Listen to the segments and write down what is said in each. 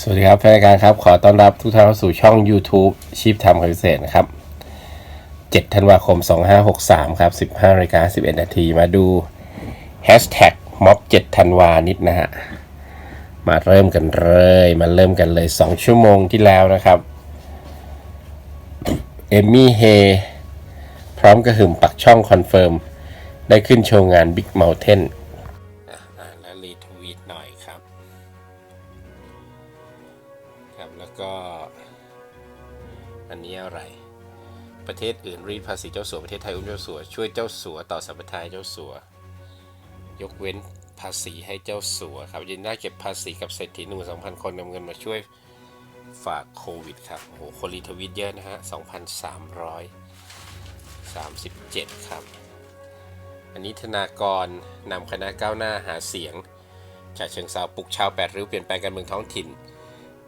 สวัสดีครับแฟนรายการครับ ขอต้อนรับทุกท่านเข้าสู่ช่อง YouTube ชีพทำคพิเศษนะครับ 7 ธันวาคม 2563 ครับ 15นาฬิกา11 นาทีมาดูแฮชแท็กม็อบ7ธันวานิดนะฮะ มาเริ่มกันเลย มาเริ่มกันเลย 2 ชั่วโมงที่แล้วนะครับ เอมมี่เฮพร้อมกระหึ่มปักช่องคอนเฟิร์ม ได้ขึ้นโชว์งาน Big Mountain อะอ่านแล้วรีทวีตหน่อยครับ ครับแล้วก็อันนี้อะไร ประเทศอื่นรีดภาษีเจ้าสัวประเทศไทยอุ้มเจ้าสัวช่วยเจ้าสัวต่อสัมปทานเจ้าสัวยกเว้นภาษีให้เจ้าสัวครับยินได้เก็บภาษีกับเศรษฐีหนึ่งสองพันคนนำเงินมาช่วยฝากโควิดครับโอ้โหคนรีทวิตเยอะนะฮะสองพันสามร้อยสามสิบเจ็ดครับ อันนี้ธนากรนำคณะก้าวหน้าหาเสียงจากเชิงเซาปลุกชาวแปดริ้วเปลี่ยนแปลงการเมืองท้องถิ่น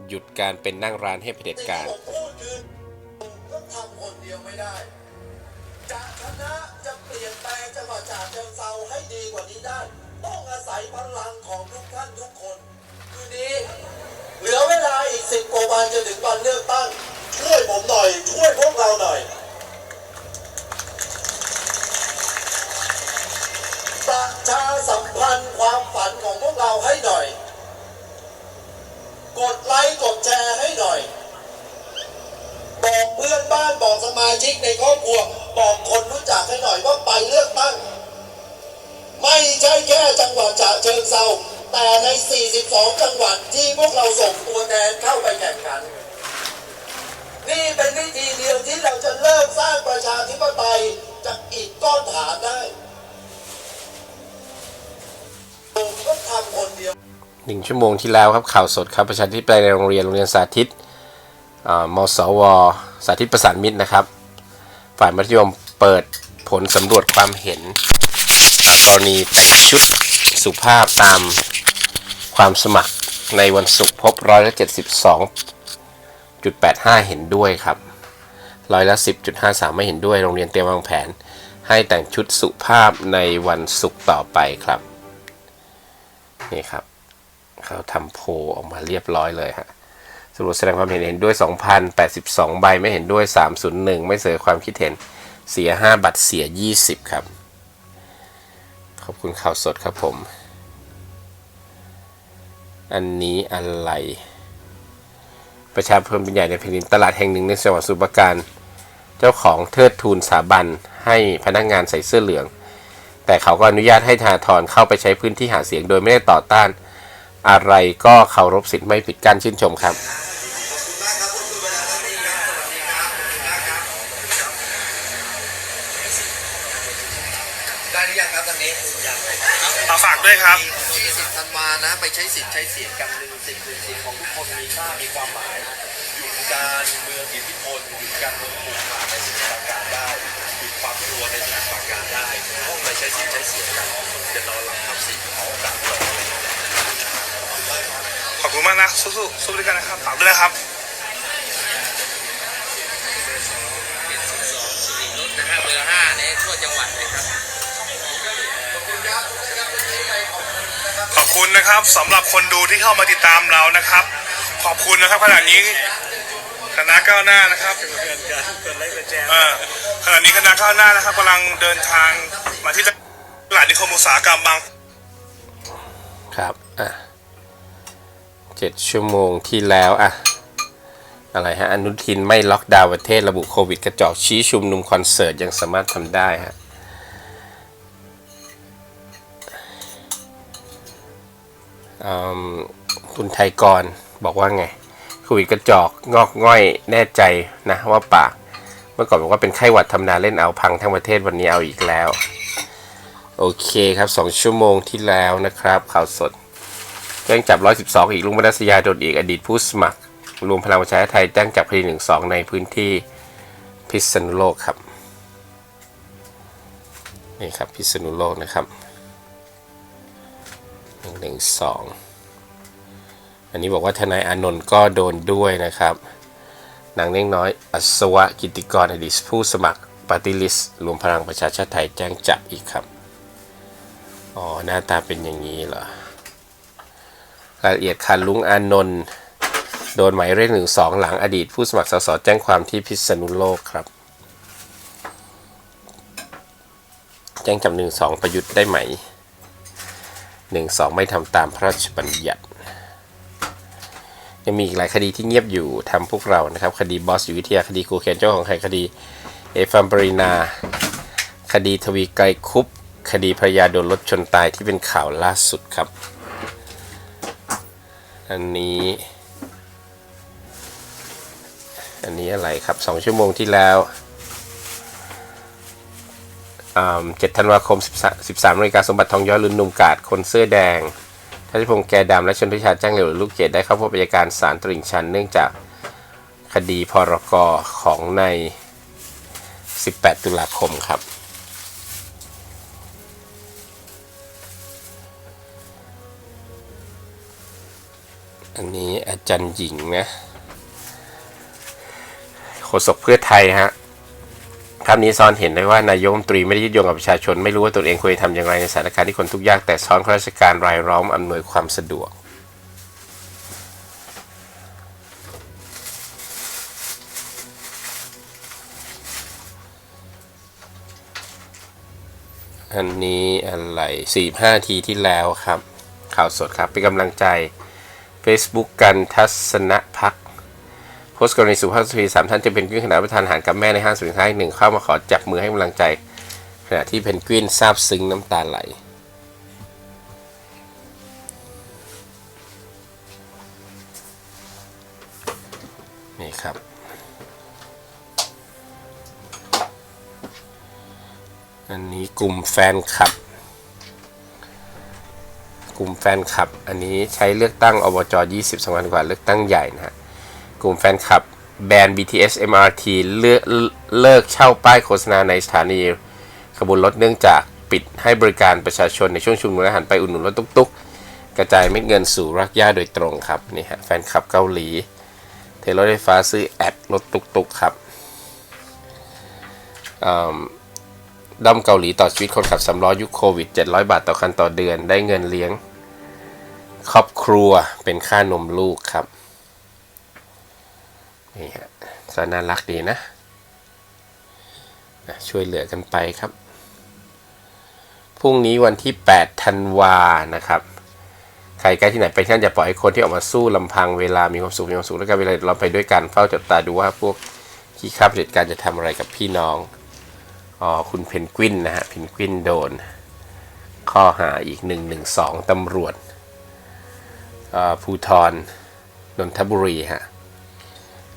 หยุดการเป็นนั่งร้านให้เผด็จการผมพูดคือก็ทำคนเดียวไม่ได้ จะชนะจะเปลี่ยนแปลงจังหวัดฉะเชิงเซาให้ดีกว่านี้ได้ ต้องอาศัยพลังของทุกท่านทุกคน คือนี้ เหลือเวลาอีกสิบกว่าวันจะถึงวันเลือกตั้ง ช่วยผมหน่อย ช่วยพวกเราหน่อย ประชาสัมพันธ์ความฝันของพวกเราให้หน่อย กดไลค์กดแชร์ให้หน่อย บอกเพื่อนบ้านบอกสมาชิกในครอบครัว บอกคนรู้จักให้หน่อยว่าไปเลือกตั้ง ไม่ใช่แค่จังหวัดฉะเชิงเซาแต่ใน 42 จังหวัดที่พวกเราส่งตัวแทนเข้าไปแข่งขัน นี่เป็นวิธีเดียวที่เราจะเริ่มสร้างประชาธิปไตยจากอีกก้อนฐานได้ หนึ่งชั่วโมงที่แล้วครับข่าวสดครับประชาธิปไตยในโรงเรียนโรงเรียนสาธิตอ่ามสว สาธิตประสานมิตรนะครับ ฝ่ายมัธยมเปิดผลสำรวจความเห็น กรณีแต่งชุดสุภาพตามความสมัครในวันศุกร์พบร้อยละเจ็ดสิบสองจุดแปดห้าเห็นด้วยครับร้อยละสิบจุดห้าสามไม่เห็นด้วยโรงเรียนเตรียมวางแผน ให้แต่งชุดสุภาพในวันศุกร์ต่อไปครับนี่ครับ เขาทำโพออกมาเรียบร้อยเลยฮะสรุปแสดงความเห็นเห็นด้วย 2,082 ใบไม่เห็นด้วย 301 ไม่เสนอความคิดเห็นเสีย 5 บัตรเสีย 20 ครับ ขอบคุณข่าวสดครับผม อันนี้อะไร ประชาชนเป็นใหญ่ในแผ่นดินตลาดแห่งหนึ่งในจังหวัดสุพรราการเจ้าของเทิดทูนสาบันให้พนักงานใส่เสื้อเหลือง แต่เขาก็อนุญาตให้ธนาธรเข้าไปใช้พื้นที่หาเสียงโดยไม่ได้ต่อต้าน อะไรก็เคารพสิทธิ์ไม่ปิดกั้นชื่นชมครับได้หรือยังครับตอนนี้ยังเลยเอาฝากด้วยครับ20ธันวานะ ไปใช้สิทธิ์ใช้เสียงกันหนึ่งสิทธิ์หนึ่งเสียงของทุกคนมีค่ามีความหมายหยุดการเมืองอิทธิพลหยุดการเมืองผูกขาดในสมุทรปราการได้หยุดความกลัวในสมุทรปราการได้ต้องไปใช้สิทธิ์ใช้เสียงกันจะนอนหลับทับสิทธิ์ของต่างประเทศขอบ คุณมากนะสู้ๆสู้ด้วยกันนะครับฝากด้วยนะครับนะฮะเบอร์ห้าในทั่วจังหวัดเลยครับ ขอบคุณนะครับสำหรับคนดูที่เข้ามาติดตามเรานะครับ ขอบคุณนะครับขณะนี้คณะก้าวหน้านะครับเอ่อขณะนี้คณะก้าวหน้านะครับกำลังเดินทางมาที่ตลาดนิคมอุตสาหกรรมบาง ครับอะ เจ็ดชั่วโมงที่แล้วอะอะไรฮะ อนุทินไม่ล็อกดาวน์ประเทศระบุโควิดกระจอกชี้ชุมนุมคอนเสิร์ตยังสามารถทำได้ฮะคุณไทยกรบอกว่าไงโควิดกระจอกงอกง่อยแน่ใจนะว่าปาก เมื่อก่อนบอกว่าเป็นไข้หวัดธรรมดาเล่นเอาพังทั้งประเทศวันนี้เอาอีกแล้ว โอเคครับสองชั่วโมงที่แล้วนะครับข่าวสด แจ้งจับ 112 อีกลุงมนัสยาโดดอีกอดีตผู้สมัคร รวมพลังประชาไทยแจ้งจับคดี 12 ในพื้นที่พิษณุโลกครับ นี่ครับพิษณุโลกนะครับ 112 อันนี้บอกว่าทนายอานนท์ก็โดนด้วยนะครับ นางเล็กน้อยอัศวะกิติกรอดีตผู้สมัครปฏิลิสรวมพลังประชาชาติไทยแจ้งจับอีกครับ อ๋อ หน้าตาเป็นอย่างนี้เหรอ รายละเอียดค่ะลุงอานนท์โดนหมายเรียกหนึ่งสองหลังอดีตผู้สมัครสสแจ้งความที่พิษณุโลกครับ แจ้งจับหนึ่งสองประยุทธ์ได้ไหมหนึ่งสองไม่ทำตามพระราชบัญญัติยังมีอีกหลายคดีที่เงียบอยู่ทำพวกเรานะครับ คดีบอสอยู่วิทยาคดีครูเคนเจ้าของใครคดี เอฟัมปรินา คดีทวีไกรคุป คดีภรยาโดนรถชนตายที่เป็นข่าวล่าสุดครับ อันนี้ อันนี้อะไรครับสองชั่วโมงที่แล้วเจ็ดธันวาคม13 13นาฬิกาสมบัติทองย้อยลุนนุ่มกาดคนเสื้อแดงทัชพงษ์แกดำและชนทิชาจ้างเหลวลูกเกดได้เข้าพบอัยการศาลตลิ่งชัน เนื่องจากคดีพรกของใน 18 ตุลาคมครับ อันนี้อาจารย์หญิงนะโฆษกเพื่อไทยฮะภาพนี้ซ้อนเห็นได้ว่านายกรัฐมนตรีไม่ได้ยึดโยงกับประชาชน ไม่รู้ว่าตนเองควรจะทำอย่างไรในสถานการณ์ที่คนทุกข์ยากแต่ซ้อนข้าราชการรายล้อมอำนวยความสะดวกอันนี้อะไร45ทีที่แล้วครับ ข่าวสดครับ เป็นกำลังใจ Facebook กันทัศนพักโพสต์กรณีสุภาพสตรีสามท่านจะเป็นกวินขณะประทานอาหารกับแม่ในห้างสรรพสินค้าหนึ่งเข้ามาขอจับมือให้กำลังใจ ขณะที่เพนกวินซาบซึ้งน้ำตาไหลนี่ครับ อันนี้กลุ่มแฟนคลับ กลุ่มแฟนคลับ อันนี้ใช้เลือกตั้งอบจ20สำคัญกว่าเลือกตั้งใหญ่นะฮะกลุ่มแฟนคลับแบรนด์ BTS MRT เลิกเลิกเช่าป้ายโฆษณาในสถานีขบวนรถเนื่องจากปิดให้บริการประชาชนในช่วงชุมนุมและหันไปอุดหนุนรถตุ๊กๆ กระจายเม็ดเงินสู่รักย่าโดยตรงครับนี่ฮะแฟนคลับเกาหลี เทรถไฟฟ้าซื้อแอดรถตุ๊กๆ ครับ ด้อมเกาหลีต่อชีวิตคนขับสำล้อยุคโควิด 700 บาทต่อคันต่อเดือน ได้เงินเลี้ยง ครอบครัวเป็นค่านมลูกครับ นี่ฮะก็น่ารักดีนะ ช่วยเหลือกันไปครับ พรุ่งนี้วันที่ 8 ธันวานะครับ ใครใกล้ที่ไหนไปที่นั่นจะปล่อยให้คนที่ออกมาสู้ลำพังเวลามีความสุขมีความสุขแล้วก็เวลาเราไปด้วยกันเฝ้าจับตาดูว่าพวกขี้ข้าเผด็จการจะทำอะไรกับพี่น้อง อ๋อคุณเพนกวินนะฮะเพนกวินโดน ข้อหาอีก 112ตำรวจภูทรนนทบุรีฮะ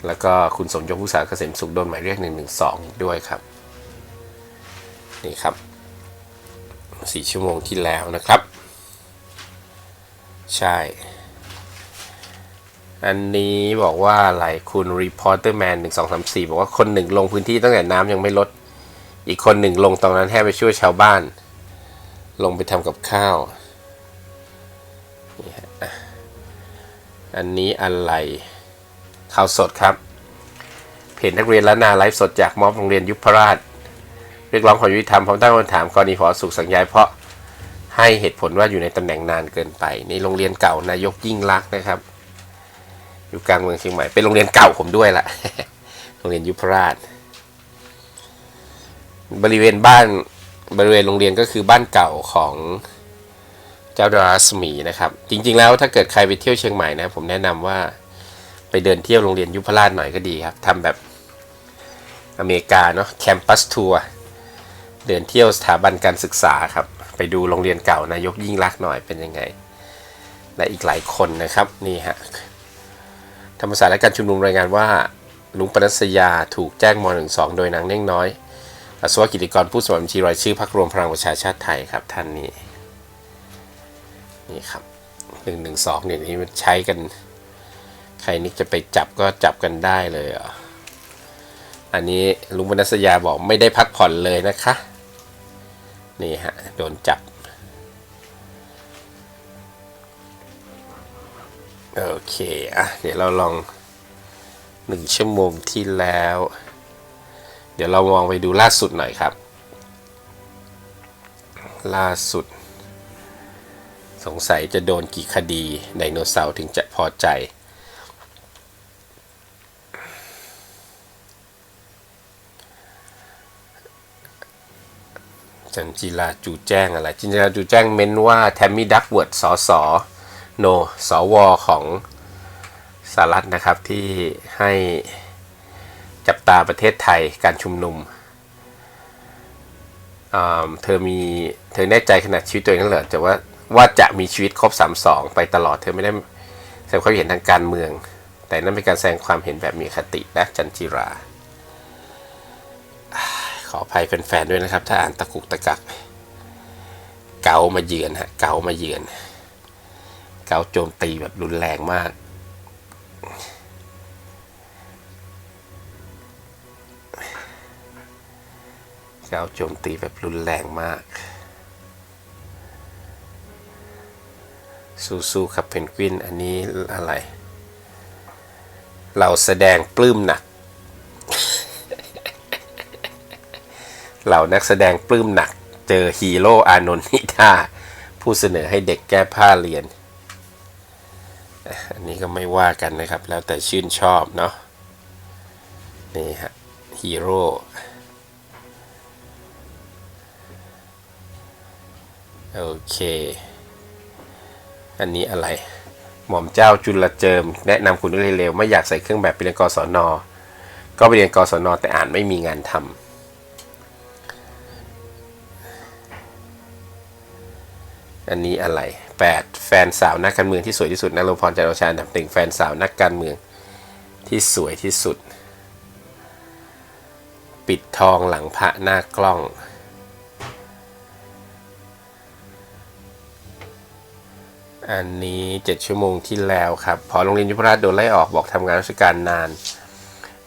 แล้วก็คุณสมยศผู้สาเกษมสุขโดนหมายเรียก 112 อีกด้วยครับ นี่ครับสี่ชั่วโมงที่แล้วนะครับ ใช่ อันนี้บอกว่าอะไรคุณ Reporter Man 1234 บอกว่าคนหนึ่งลงพื้นที่ตั้งแต่น้ำยังไม่ลด อีกคนหนึ่งลงตรงนั้นให้ไปช่วยชาวบ้าน ลงไปทำกับข้าวนี่ฮะอันนี้อะไรข่าวสดครับ เพจนักเรียนละนาไลฟ์สดจากมอบโรงเรียนยุพราช เรียกร้องความยุติธรรมพร้อมตั้งคำถามกรณีขอสุขสัญญาเพราะให้เหตุผลว่าอยู่ในตำแหน่งนานเกินไปนี่โรงเรียนเก่านายกยิ่งรักนะครับ อยู่กลางเมืองเชียงใหม่เป็นโรงเรียนเก่าผมด้วยล่ะ โรงเรียนยุพราช บริเวณบ้านบริเวณโรงเรียนก็คือบ้านเก่าของเจ้าดาราสมีนะครับ จริง ๆ แล้วถ้าเกิดใครไปเที่ยวเชียงใหม่นะผมแนะนำว่าไปเดินเที่ยวโรงเรียนยุพราชหน่อยก็ดีครับทำแบบอเมริกาเนาะแคมปัสทัวร์เดินเที่ยวสถาบันการศึกษาครับ ไปดูโรงเรียนเก่านายกยิ่งรักหน่อยเป็นยังไง และอีกหลายคนนะครับนี่ฮะธรรมศาสตร์และการชุมนุมรายงานว่าลุงปนัสยาถูกแจ้งม .12 โดยนางเน่งน้อย อัศวกิติกรผู้สมัครบัญชีรายชื่อพรรครวมพลังประชาชาติไทยครับท่านนี้นี่ครับหนึ่งหนึ่งสองเนี่ยนี้มันใช้กัน ใครนึกจะไปจับก็จับกันได้เลยเหรออันนี้ลุงบรรณสยาบอกไม่ได้พักผ่อนเลยนะคะ นี่ฮะ โดนจับ โอเค อะ เดี๋ยวเราลองหนึ่งชั่วโมงที่แล้ว เดี๋ยวเรามองไปดูล่าสุดหน่อยครับ ล่าสุด สงสัยจะโดนกี่คดีไดโนเสาร์ถึงจะพอใจจันจีลาจูแจ้งอะไรจันจีลาจูแจ้งเม้นว่าแทมมี่ดักเวิร์ดสอสอโนสอวอของสหรัฐนะครับที่ให้ จับตาประเทศไทยการชุมนุม เธอมีเธอแน่ใจขนาดชีวิตตัวเองนั่นเหรอแต่ว่าว่าจะมีชีวิตครบ 32 ไปตลอดเธอไม่ได้แสดงความเห็นทางการเมือง แต่นั่นเป็นการแสดงความเห็นแบบมีคตินะจันจิรา ขออภัยแฟนๆด้วยนะครับ ถ้าอ่านตะกุกตะกัก เกามาเยือนฮะเกามาเยือน เกาโจมตีแบบรุนแรงมาก กาโจมตีแบบรุนแรงมาก สู้ๆครับเพนกวิน อันนี้อะไร เราแสดงปลื้มหนัก เหล่านักแสดงปลื้มหนัก เจอฮีโร่อานนท์นิทาผู้เสนอให้เด็กแก้ผ้าเรียน อันนี้ก็ไม่ว่ากันนะครับ แล้วแต่ชื่นชอบเนาะ นี่ฮะฮีโร่ โอเค อันนี้อะไร หม่อมเจ้าจุลเจิม แนะนำคุณด้วยเร็วๆไม่อยากใส่เครื่องแบบไปเรียนกศน ก็ไปเรียนกศน แต่อ่านไม่มีงานทำอันนี้อะไร 8 แฟนสาวนักการเมืองที่สวยที่สุดนรพรจันทร์โอชาอันดับหนึ่งแฟนสาวนักการเมืองที่สวยที่สุด ปิดทองหลังพระหน้ากล้อง อันนี้ 7 ชั่วโมงที่แล้วครับ พอโรงเรียนยุพราชโดนไล่ออกบอกทำงานราชการนาน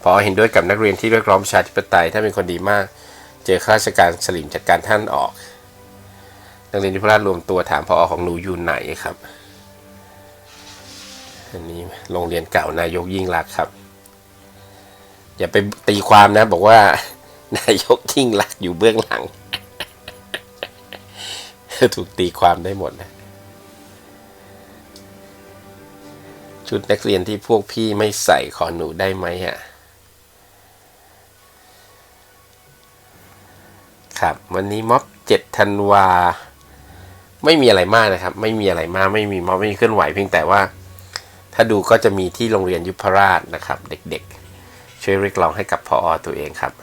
พอเห็นด้วยกับนักเรียนที่เรียกร้องประชาธิปไตยถ้าเป็นคนดีมาก เจอข้าราชการสลิมจัดการท่านออก นักเรียนยุพราชรวมตัวถามพอของหนูอยู่ไหนครับ อันนี้โรงเรียนเก่านายกยิ่งรักครับ อย่าไปตีความนะ บอกว่านายกยิ่งรักอยู่เบื้องหลัง ถูกตีความได้หมดนะ ชุดนักเรียนที่พวกพี่ไม่ใส่ขอหนูได้ไหมอะครับวันนี้ม็อบเจ็ดธันวา ไม่มีอะไรมากนะครับ ไม่มีอะไรมาก ไม่มีม็อบไม่มีเคลื่อนไหวเพียงแต่ว่า ถ้าดูก็จะมีที่โรงเรียนยุพราชนะครับ เด็กๆ ช่วยเรียกร้องให้กับพออตัวเองครับ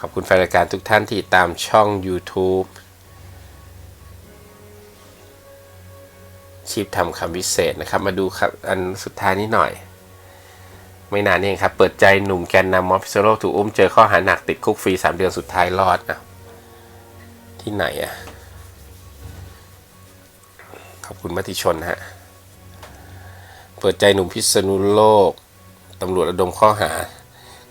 ขอบคุณแฟนรายการทุกท่านที่ตามช่อง YouTube ชีพทำคำวิเศษนะครับ มาดูครับอันสุดท้ายนี้หน่อย ไม่นานนี่เองครับ เปิดใจหนุ่มแกนนำมอฟฟิโซโลถูกอุ้มเจอข้อหาหนักติดคุกฟรี 3 เดือนสุดท้ายรอดนะที่ไหนอะขอบคุณมติชนฮะ เปิดใจหนุ่มพิษณุโลกตำรวจระดมข้อหา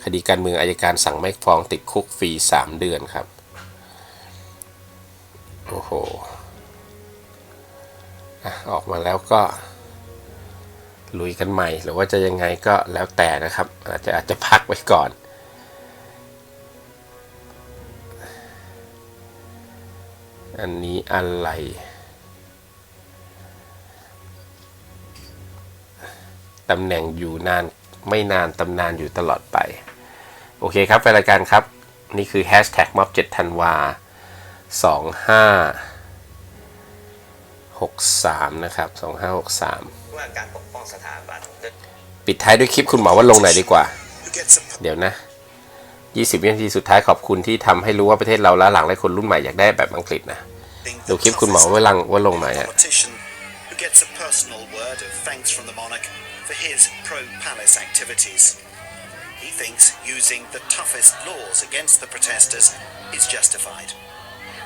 คดีการเมืองอายการสั่งไม่ฟ้องติดคุกฟรี 3 เดือนครับ โอ้โห ออกมาแล้วก็ลุยกันใหม่ หรือว่าจะยังไงก็แล้วแต่นะครับ อาจจะอาจจะพักไว้ก่อน อันนี้อะไรตำแหน่งอยู่นานไม่นานตำนานอยู่ตลอดไป โอเคครับแฟนรายการครับ นี่คือแฮชแท็กม็อบ7ธันวา 2563 นะครับ2563ว่าการปกป้องสถาบันด้วยปิดท้ายด้วยคลิปคุณหมอว่าลงค์หน่อยดีกว่า เดี๋ยวนะ 20 วินาทีสุดท้ายขอบคุณที่ทำให้รู้ว่าประเทศเราล้าหลังและคนรุ่นใหม่อยากได้แบบอังกฤษนะ ดูคลิปคุณหมอว่าลังว่าลงหน่อยอะ politician who gets a personal word of thanks from the monarch for his pro-palace activities. He thinks using the toughest laws against the protesters is justified.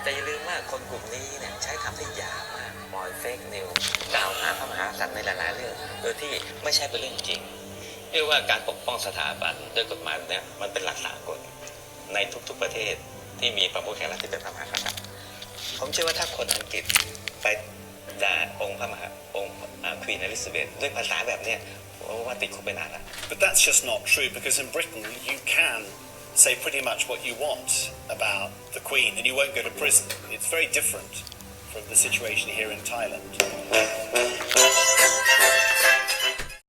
แต่อย่าลืมว่าคนกลุ่มนี้เนี่ยใช้คำที่หยาบ มอยเฟกนิวกล่าวหาพระมหากษัตริย์ในหลายๆเรื่อง โดยที่ไม่ใช่เป็นเรื่องจริง เรียกว่าการปกป้องสถาบันด้วยกฎหมายเนี่ยมันเป็นหลักสากลในทุกๆประเทศที่มีประมุขแห่งรัฐที่เป็นพระมหากษัตริย์ผมเชื่อว่าถ้าคนอังกฤษไปด่าองค์พระมหาองค์ควีนอลิซาเบธด้วยภาษาแบบเนี้ยผมว่าติดคุกไปนานแล้ว But that's just not true because in Britain you can say pretty much what you want about the Queen and you won't go to prison. It's very different from the situation here in Thailand.